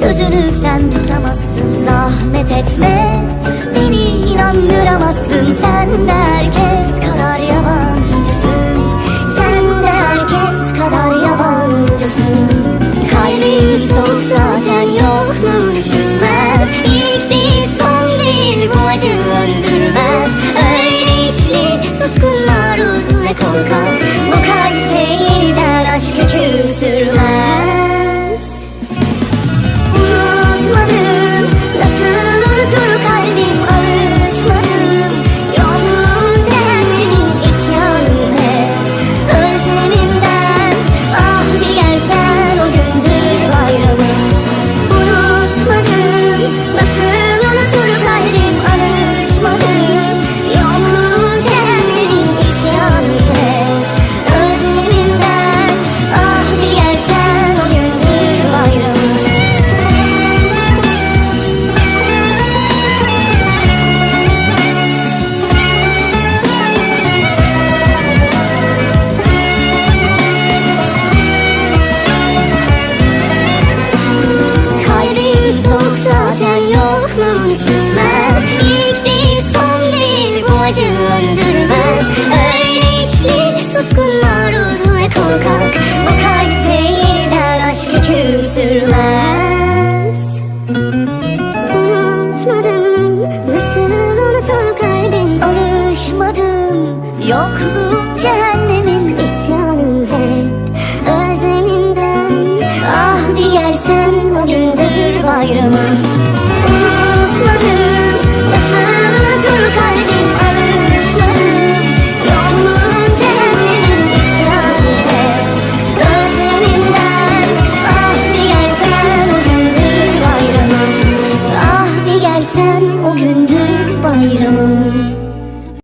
Sözünü sen tutamazsın Zahmet etme. Beni inandıramazsın Sen de herkes kadar yabancısın. Sen de herkes kadar yabancısın. Kalbim soğuk zaten yokluğun üşütmez İlk değil son değil bu acı öldürmez. Öyle içli suskunlar ruh ve korkak. Bu gün değil son değil bu Öyle içli suskunlar uğur ve korkak. Bu kalpte yerler aşk sürmez. Unutmadım nasıl unutur kalbim? Alışmadım yokluğum cehennemin isyanım hep. Özlemimden ah bir gelsen o gündür